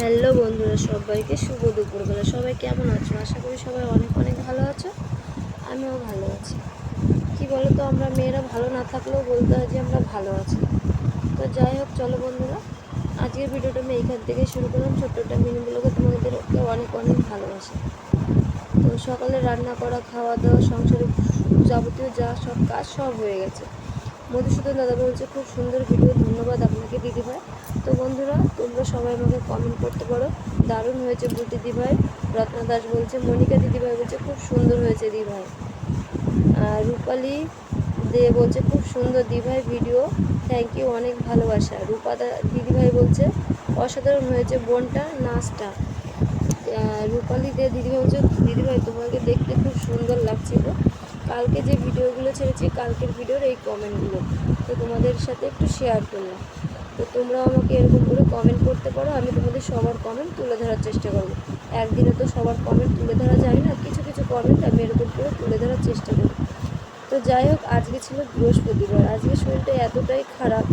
Hello বন্ধুরা, সবাইকে শুভ দুপুরবেলা সবাই কেমন আছো? আশা করি সবাই অনেক অনেক ভালো আছো। আমিও ভালো আছি। কি বলো তো আমরা মেয়েরা ভালো না থাকলেও বলতে হয় যে আমরা ভালো আছি। তো যাই হোক, চলো বন্ধুরা, আজকের ভিডিওটা আমি এইখান থেকে শুরু করলাম। ছোট্টটা মিনিগুলোকে তোমাদেরকে অনেক অনেক ভালোবাসি। তো সকালে রান্না করা, খাওয়া দাওয়া, সংসারে যাবতীয় যা সব কাজ সব হয়ে গেছে। মধুসূদন দাদা বলছে, খুব সুন্দর ভিডিও ধন্যবাদ আপনাকে দিদিভাই। তো বন্ধুরা, তোমরা সবাই আমাকে কমেন্ট করতে পারো। দারুণ হয়েছে দিদিভাই। রত্না দাস বলছে, মনিকা দিদিভাই বলছে, খুব সুন্দর হয়েছে দিদিভাই। আর রূপালি দে বলছে, খুব সুন্দর দিদিভাই ভিডিও থ্যাংক ইউ অনেক ভালোবাসা। রূপা দিদিভাই বলছে, অসাধারণ হয়েছে বোনটা, নাচটা। রূপালি দে, দিদিভাই বলছে, দিদিভাই, তোমাকে দেখতে খুব সুন্দর লাগছিল। কালকে যে ভিডিওগুলো ছেড়েছি, কালকের ভিডিওর এই কমেন্টগুলো। তো তোমাদের সাথে একটু শেয়ার করলাম। তো তোমরা আমাকে এরকম করে কমেন্ট করতে পারো, আমি তোমাদের সবার কমেন্ট তুলে ধরার চেষ্টা করব। একদিনে তো সবার কমেন্ট তুলে ধরা যায় না, কিছু কিছু কমেন্ট আমি এরকম করে তুলে ধরার চেষ্টা করি। তো যাই হোক, আজকে ছিল বৃহস্পতিবার, আজকে শরীরটা এতটাই খারাপ,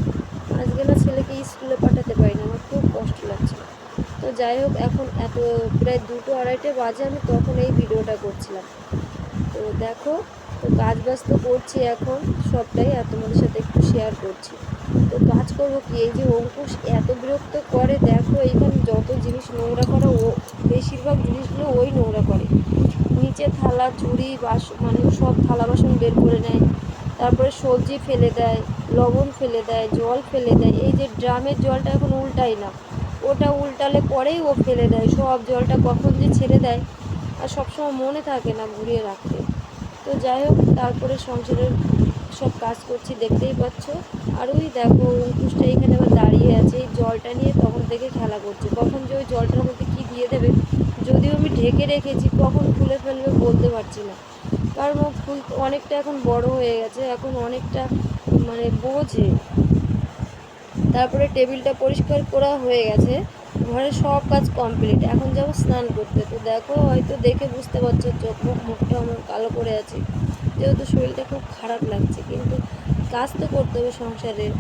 আজকে না ছেলেকে স্কুলে পাঠাতে পারি না আমার খুব কষ্ট লাগছে। তো যাই হোক, এখন এত, প্রায় দুটো আড়াইটে বাজে, আমি তখন এই ভিডিওটা করছিলাম। তো দেখো তো কাজ বাজ তো করছি এখন, সবটাই আর তোমাদের সাথে একটু শেয়ার করছি। তো কাজ করব কি? এই যে অঙ্কুশ এত বিরক্ত করে, দেখো এইখানে যত জিনিস নোংরা করে, ও বেশিরভাগ জিনিসগুলো ওই নোংরা করে। নিচে থালা, ঝুড়ি, বাস মানে সব থালা বাসন বের করে নেয়। তারপরে সবজি ফেলে দেয়, লবণ ফেলে দেয়, জল ফেলে দেয়। এই যে ড্রামের জলটা এখন উল্টাই না। ওটা উল্টালে পরেই ও ফেলে দেয়। সব জলটা কখন যে ছেড়ে দেয়। আর সবসময় মনে থাকে না, ঘুরিয়ে রাখতে। যাই হোক, তারপরে সংসারের সব কাজ করছি, দেখতেই পাচ্ছ। আর ওই দেখো, অঙ্কুশটা এখানে আবার দাঁড়িয়ে আছে, এই জলটা নিয়ে তখন থেকে খেলা করছে। কখন যে ওই জলটার মধ্যে কী দিয়ে দেবে, যদিও আমি ঢেকে রেখেছি, কখন খুলে ফেলবে বলতে পারছি না। কারণ ও ফুল অনেকটা এখন বড় হয়ে গেছে, এখন অনেকটা মানে বোঝে। তারপরে টেবিলটা পরিষ্কার করা হয়ে গেছে। ঘরের সব কাজ কমপ্লিট এখন যাব স্নান করতে। তো দেখো, হয়তো দেখে বুঝতে পারছ, চোখ মুখ মুখটা আমার কালো করে আছে। যেহেতু শরীরটা খুব খারাপ লাগছে, কিন্তু কাজ তো করতে হবে সংসারের।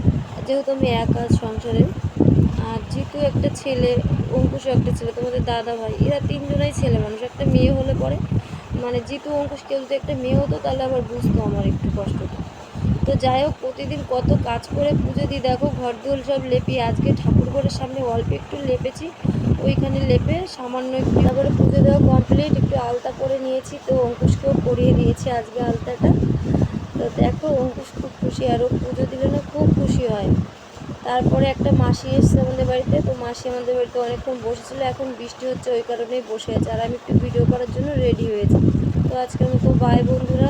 যেহেতু আমি একা সংসারে আর যেহেতু একটা ছেলে, অঙ্কুশও একটা ছেলে, তোমাদের দাদা ভাই, এরা তিনজনাই ছেলে মানুষ, একটা মেয়ে হলে পরে। মানে যেহেতু অঙ্কুশ কেউ যদি একটা মেয়ে হতো, তাহলে আবার বুঝতো আমার একটু কষ্টটা। তো যাই হোক, প্রতিদিন কত কাজ করে পুজো দিই, দেখো ঘর দোল সব লেপি আজকে ঠাকুর ঘরের সামনে অল্প একটু লেপেছি, ওইখানে লেপে সামান্য একটু তারপরে পুজো দেওয়া কমপ্লিট একটু আলতা করে নিয়েছি, তো অঙ্কুশকেও পরিয়ে দিয়েছি আজকে আলতাটা। তো দেখো অঙ্কুশ খুব খুশি আর ও পুজো দিলে না খুব খুশি হয়। তারপরে একটা মাসি এসছে আমাদের বাড়িতে, তো মাসি আমাদের বাড়িতে অনেকক্ষণ বসেছিল, এখন বৃষ্টি হচ্ছে ওই কারণেই বসে আছে, আর আমি একটু ভিডিও করার জন্য রেডি হয়েছি। তো আজকের মতো বাই বন্ধুরা।